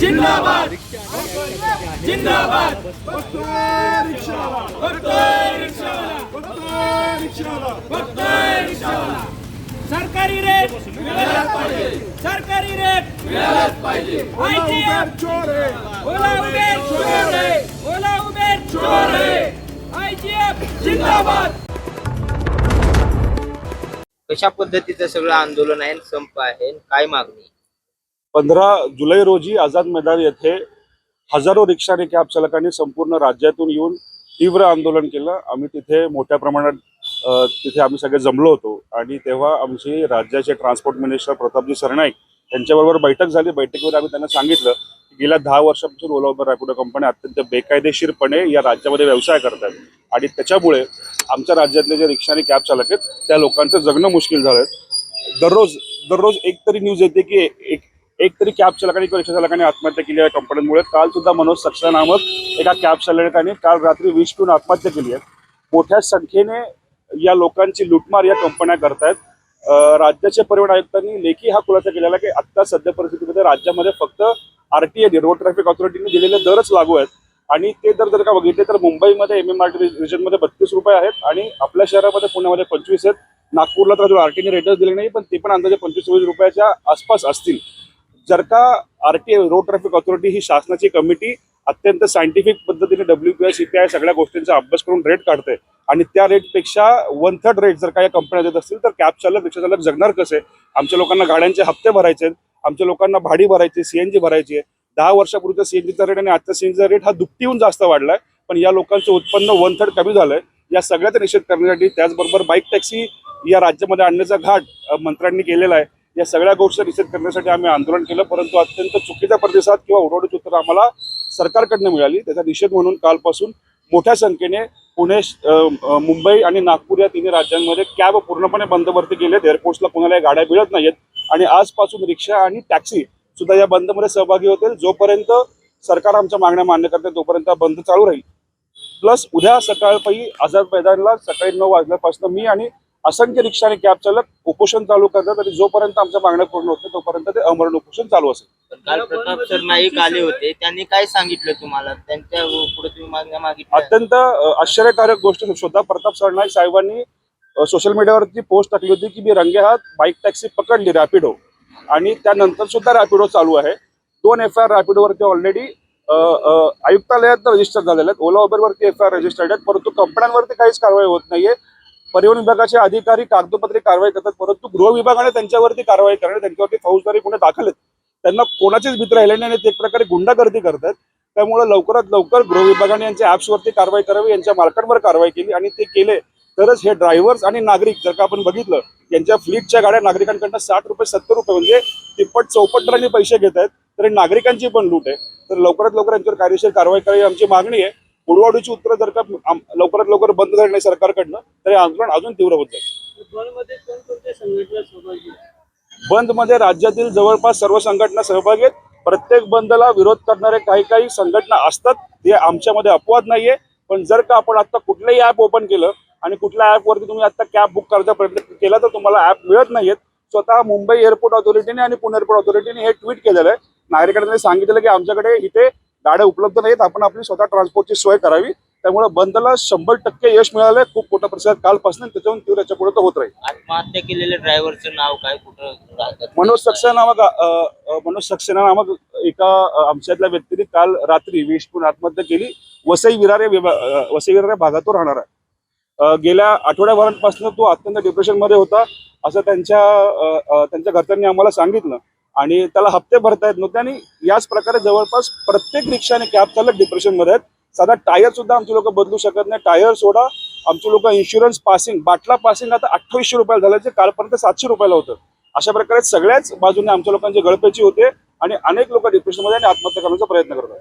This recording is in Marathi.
जिंदाबाद! जिंदाबाद! सरकारी रेट मिळालाच पाहिजे. सरकारी रेट मिळालाच पाहिजे. आयजीएफ चोर ओला उबेर चोर. ओला उबेर चोर. आयजीएफ जिंदाबाद! कशा पद्धतीचं सगळं आंदोलन आहे संप आहे काय मागणी पंधरा जुलै रोजी आझाद मैदान येथे हजारो रिक्षा आणि कॅब चालकांनी संपूर्ण राज्यातून येऊन तीव्र आंदोलन केलं. आम्ही तिथे मोठ्या प्रमाणात तिथे आम्ही सगळे जमलो होतो. आणि तेव्हा आमचे राज्याचे ट्रान्सपोर्ट मिनिस्टर प्रतापजी सरनाईक यांच्याबरोबर बैठक झाली. बैठकीवर आम्ही त्यांना सांगितलं की गेल्या दहा वर्षापासून ओला उबर रॅपिडो कंपन्या अत्यंत बेकायदेशीरपणे या राज्यामध्ये व्यवसाय करतात. आणि त्याच्यामुळे आमच्या राज्यातले जे रिक्षा आणि कॅब चालक आहेत त्या लोकांचं जगणं मुश्किल झालं दररोज दररोज एक तरी न्यूज येते की एक एक तरी कॅब चालकाने किंवा रिक्षा चालकाने आत्महत्या केली आहे कंपन्यांमुळे काल सुद्धा मनोज सक्सेना नामक एका कॅब चालकाने काल रात्री विष पिऊन आत्महत्या केली आहे. मोठ्या संख्येने या लोकांची लुटमार या कंपन्या करतायत. राज्याचे परिवहन आयुक्तांनी लेखी हा खुलासा केलेला की आत्ता सध्या परिस्थितीमध्ये राज्यामध्ये फक्त आरटीए रोड ट्रॅफिक ऑथॉरिटीने दिलेले दरच लागू आहेत. आणि ते दर जर का बघितले तर मुंबईमध्ये एम एम आर टी रिजनमध्ये बत्तीस रुपये आहेत आणि आपल्या शहरामध्ये पुण्यामध्ये पंचवीस आहेत. नागपूरला तर आर टीने रेटच दिले नाही पण ते पण अंदाजे पंचवीस रुपयाच्या आसपास असतील. जर का आरटीए रोड ट्रॅफिक ऑथॉरिटी ही शासनाची कमिटी अत्यंत सायंटिफिक पद्धतीने W P I C P I सगळ्या गोष्टींचा अभ्यास करून रेट काढते. आणि त्या रेटपेक्षा वन थर्ड रेट जर का या कंपन्या देत असतील तर कॅब चालक रिक्षा चालक जगणार कसे? आमच्या लोकांना गाड्यांचे हप्ते भरायचे आहेत आमच्या लोकांना भाडी भरायची सीएनजी भरायची आहे. दहा वर्षापूर्वीचा सीएनजीचा रेट आणि आजचा सीएनजीचा रेट हा दुपटीहून जास्त वाढलाय. पण या लोकांचं उत्पन्न वन थर्ड कमी झालंय. या सगळ्याचा निषेध करण्यासाठी त्याचबरोबर बाईक टॅक्सी या राज्यामध्ये आणण्याचा घाट मंत्र्यांनी केलेला आहे. या सगळ्या गोष्टी निषेध करण्यासाठी आम्ही आंदोलन केलं परंतु अत्यंत चुकीचा प्रतिसाद किंवा उडवडीची उत्तर आम्हाला सरकारकडनं मिळाली. त्याचा निषेध म्हणून कालपासून मोठ्या संख्येने पुणे मुंबई आणि नागपूर या तिन्ही राज्यांमध्ये कॅब पूर्णपणे बंदवरती गेलेत. एअरपोर्टला कोणाला या गाड्या मिळत नाहीत आणि आजपासून रिक्षा आणि टॅक्सी सुद्धा या बंदमध्ये सहभागी होतील. जोपर्यंत सरकार आमच्या मागण्या मान्य करते तोपर्यंत बंद चालू राहील. प्लस उद्या सकाळपायी आझाद मैदानला सकाळी नऊ वाजल्यापासून मी आणि असंख्य रिक्षा आणि कॅब चालक उपोषण चालू करतात आणि जोपर्यंत आमच्या मागण्या पूर्ण होत तोपर्यंत ते अमरण उपोषण चालू असेल. काल प्रताप सर नाईक आले होते त्यांनी काय सांगितलं तुम्हाला? त्यांच्या पुढे तुम्ही मागण्या मागितल्या? अत्यंत आश्चर्यकारक गोष्ट स्वतः प्रताप सरनाईक साहेबांनी सोशल मीडियावरती पोस्ट टाकली होती की मी रंगेहात बाईक टॅक्सी पकडली रॅपिडो आणि त्यानंतर सुद्धा रॅपिडो चालू आहे. दोन एफ आय आर रॅपिडोवरती ऑलरेडी आयुक्तालयात रजिस्टर झालेले आहेत. ओला उबरवरती एफ आय आर रजिस्टर्ड आहेत. परंतु कंपन्यांवरती काहीच कारवाई होत नाहीये. परिवहन विभागाचे अधिकारी कागदोपत्री कारवाई करतात परंतु गृह विभागाने त्यांच्यावरती कारवाई करणे त्यांच्यावरती फौजदारी गुन्हे दाखल आहेत. त्यांना कोणाचीच भीती राहिली नाही आणि ते एक प्रकारे गुंडागर्दी करतात. त्यामुळे लवकरात लवकर गृह विभागाने यांच्या ऍप्सवरती कारवाई करावी यांच्या मालकांवर कारवाई केली आणि ते केले तरच हे ड्रायव्हर्स आणि नागरिक जर का आपण बघितलं यांच्या फ्लीटच्या गाड्या नागरिकांकडनं साठ रुपये सत्तर रुपये म्हणजे तिप्पट चौपट दराने पैसे घेत आहेत तर नागरिकांची पण लूट आहे. तर लवकरात लवकर यांच्यावर कायदेशीर कारवाई करावी आमची मागणी आहे. उडवाडीची उत्तरं जर का लवकरात लवकर बंद झाली नाही सरकारकडनं तर हे आंदोलन अजून तीव्र होत जाईल. बंदमध्ये राज्यातील जवळपास सर्व संघटना सहभागी आहेत. प्रत्येक बंदला विरोध करणारे काही काही संघटना असतात हे आमच्यामध्ये अपवाद नाहीये. पण जर का आपण आता कुठलंही ऍप ओपन केलं आणि कुठल्या ऍपवरती तुम्ही आता कॅब बुक करायचा प्रयत्न केला तर तुम्हाला ऍप मिळत नाहीयेत. स्वतः मुंबई एअरपोर्ट ऑथॉरिटीने आणि पुणे एअरपोर्ट ऑथॉरिटीने हे ट्विट केलेलं आहे. नागरिकांनी सांगितलेलं की आमच्याकडे इथे गाड्या उपलब्ध नाहीत. आपण आपली स्वतः ट्रान्सपोर्टची सोय करावी. त्यामुळे बंदला शंभर टक्के यश मिळालंय. खूप मोठा प्रतिसाद कालपासून त्याच्याहून तीव्र याच्यापुढे होत राहील. आत्महत्या केलेल्या ड्रायव्हरचं नाव काय? कुठं मनोज सक्सेना नामक मनोज सक्सेना नामक एका आमच्यातल्या व्यक्तीने काल रात्री विषपून आत्महत्या केली. वसई विरारे वसई विरारे भागात तो राहणार आहे. गेल्या आठवड्याभरापासून तो अत्यंत डिप्रेशनमध्ये होता. असं त्यांच्या त्यांच्या घरच्यांनी आम्हाला सांगितलं. आणि त्याला हप्ते भरता येत नव्हते. आणि याच प्रकारे जवळपास प्रत्येक रिक्षा आणि कॅब चालक डिप्रेशनमध्ये आहेत. साधा टायर सुद्धा आमची लोक बदलू शकत नाही. टायर सोडा. आमची लोक इन्शुरन्स पासिंग बाटला पासिंग आता अठ्ठावीसशे रुपयाला झालं. जे कालपर्यंत सातशे रुपयाला होतं. अशा प्रकारे सगळ्याच बाजूने आमच्या लोकांचे गळपेची होते. आणि अनेक लोक डिप्रेशनमध्ये आणि आत्महत्या करण्याचा प्रयत्न करतात.